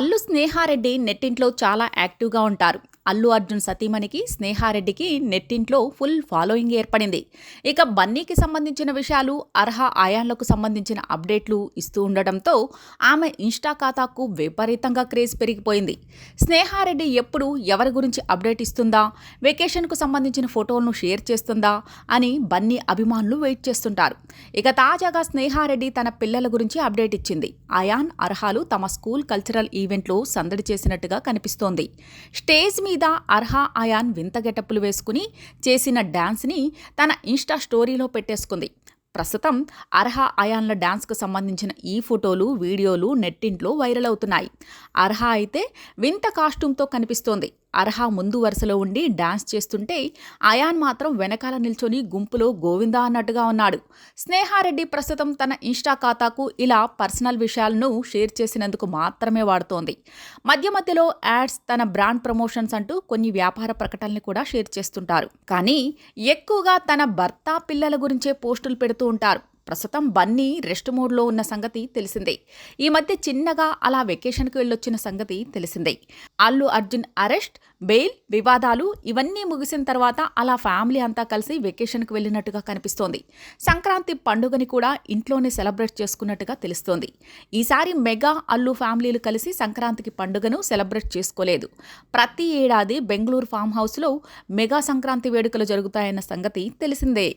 అల్లు స్నేహారెడ్డి నెట్టింట్లో చాలా యాక్టివ్గా ఉంటారు. అల్లు అర్జున్ సతీమణికి స్నేహారెడ్డికి నెట్టింట్లో ఫుల్ ఫాలోయింగ్ ఏర్పడింది. ఇక బన్నీకి సంబంధించిన విషయాలు అర్హ ఆయాన్లకు సంబంధించిన అప్డేట్లు ఇస్తూ ఉండడంతో ఆమె ఇన్స్టా ఖాతాకు విపరీతంగా క్రేజ్ పెరిగిపోయింది. స్నేహారెడ్డి ఎప్పుడు ఎవరి గురించి అప్డేట్ ఇస్తుందా వెకేషన్కు సంబంధించిన ఫోటోలను షేర్ చేస్తుందా అని బన్నీ అభిమానులు వెయిట్ చేస్తుంటారు. ఇక తాజాగా స్నేహారెడ్డి తన పిల్లల గురించి అప్డేట్ ఇచ్చింది. అయాన్ అర్హాలు తమ స్కూల్ కల్చరల్ ఈవెంట్లో సందడి చేసినట్టుగా కనిపిస్తోంది. స్టేజ్ మీద అర్హా అయాన్ వింత గెటప్పులు వేసుకుని చేసిన డ్యాన్స్ని తన ఇన్స్టా స్టోరీలో పెట్టేసుకుంది. ప్రస్తుతం అర్హా అయాన్ల డాన్స్కు సంబంధించిన ఈ ఫోటోలు వీడియోలు నెట్టింట్లో వైరల్ అవుతున్నాయి. అర్హా అయితే వింత కాస్ట్యూమ్తో కనిపిస్తోంది. అర్హ ముందు వరుసలో ఉండి డాన్స్ చేస్తుంటే అయాన్ మాత్రం వెనకాల నిల్చొని గుంపులో గోవిందా అన్నట్టుగా ఉన్నాడు. స్నేహారెడ్డి ప్రస్తుతం తన ఇన్స్టా ఖాతాకు ఇలా పర్సనల్ విషయాలను షేర్ చేసినందుకు మాత్రమే వాడుతోంది. మధ్య మధ్యలో యాడ్స్ తన బ్రాండ్ ప్రమోషన్స్ అంటూ కొన్ని వ్యాపార ప్రకటనలు కూడా షేర్ చేస్తుంటారు. కానీ ఎక్కువగా తన భర్త పిల్లల గురించే పోస్టులు పెడుతూ ఉంటారు. ప్రస్తుతం బన్నీ రెస్ట్ మోడ్లో ఉన్న సంగతి తెలిసిందే. ఈ మధ్య చిన్నగా అలా వెకేషన్కి వెళ్ళొచ్చిన సంగతి తెలిసిందే. అల్లు అర్జున్ అరెస్ట్ బెయిల్ వివాదాలు ఇవన్నీ ముగిసిన తర్వాత అలా ఫ్యామిలీ అంతా కలిసి వెకేషన్కి వెళ్ళినట్టుగా కనిపిస్తోంది. సంక్రాంతి పండుగని కూడా ఇంట్లోనే సెలబ్రేట్ చేసుకున్నట్టుగా తెలుస్తోంది. ఈసారి మెగా అల్లు ఫ్యామిలీలు కలిసి సంక్రాంతికి పండుగను సెలబ్రేట్ చేసుకోలేదు. ప్రతి ఏడాది బెంగళూరు ఫామ్ హౌస్లో మెగా సంక్రాంతి వేడుకలు జరుగుతాయన్న సంగతి తెలిసిందే.